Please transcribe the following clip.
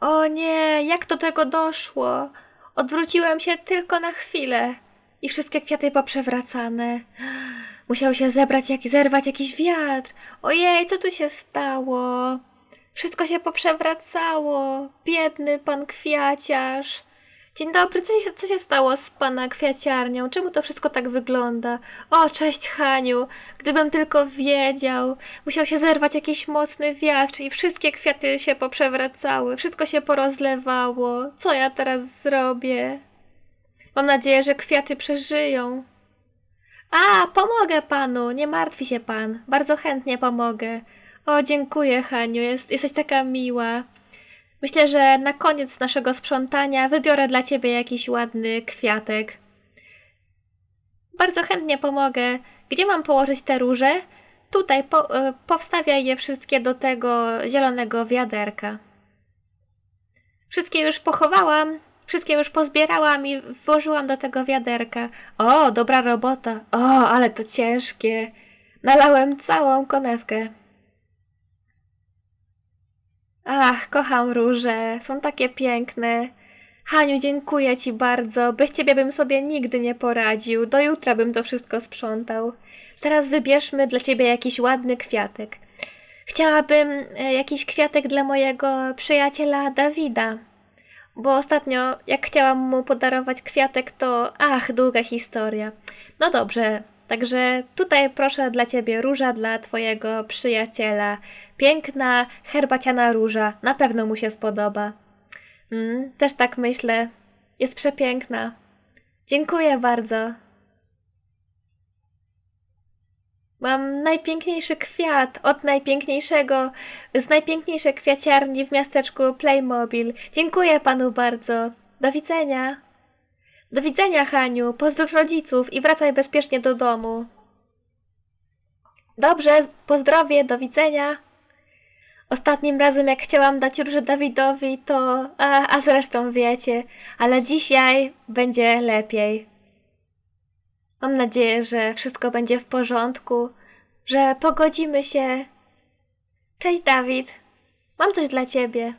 O nie, jak do tego doszło? Odwróciłem się tylko na chwilę i wszystkie kwiaty poprzewracane. Musiał się zebrać, jak zerwać jakiś wiatr. Ojej, co tu się stało? Wszystko się poprzewracało. Biedny pan kwiaciarz. Dzień dobry, co się, co się stało z pana kwiaciarnią? Czemu to wszystko tak wygląda? O, cześć Haniu! Gdybym tylko wiedział. Musiał się zerwać jakiś mocny wiatr i wszystkie kwiaty się poprzewracały. Wszystko się porozlewało. Co ja teraz zrobię? Mam nadzieję, że kwiaty przeżyją. A, pomogę panu, nie martwi się pan. Bardzo chętnie pomogę. O, dziękuję, Haniu, jest, jesteś taka miła. Myślę, że na koniec naszego sprzątania wybiorę dla ciebie jakiś ładny kwiatek. Bardzo chętnie pomogę. Gdzie mam położyć te róże? Tutaj, po, e, powstawiaj je wszystkie do tego zielonego wiaderka. Wszystkie już pochowałam, wszystkie już pozbierałam i włożyłam do tego wiaderka. O, dobra robota. O, ale to ciężkie. Nalałem całą konewkę. Ach, kocham róże, są takie piękne. Haniu, dziękuję ci bardzo. Bez ciebie bym sobie nigdy nie poradził. Do jutra bym to wszystko sprzątał. Teraz wybierzmy dla ciebie jakiś ładny kwiatek. Chciałabym e, jakiś kwiatek dla mojego przyjaciela Dawida. Bo ostatnio, jak chciałam mu podarować kwiatek, to ach, długa historia. No dobrze, także tutaj proszę dla ciebie róża dla twojego przyjaciela. Piękna, herbaciana róża. Na pewno mu się spodoba. Mm, też tak myślę. Jest przepiękna. Dziękuję bardzo. Mam najpiękniejszy kwiat od najpiękniejszego, z najpiękniejszej kwiaciarni w miasteczku Playmobil. Dziękuję panu bardzo. Do widzenia. Do widzenia, Haniu. Pozdrów rodziców i wracaj bezpiecznie do domu. Dobrze, pozdrowie, do widzenia. Ostatnim razem, jak chciałam dać róże Dawidowi, to. A, a zresztą wiecie, ale dzisiaj będzie lepiej. Mam nadzieję, że wszystko będzie w porządku, że pogodzimy się. Cześć, Dawid. Mam coś dla ciebie.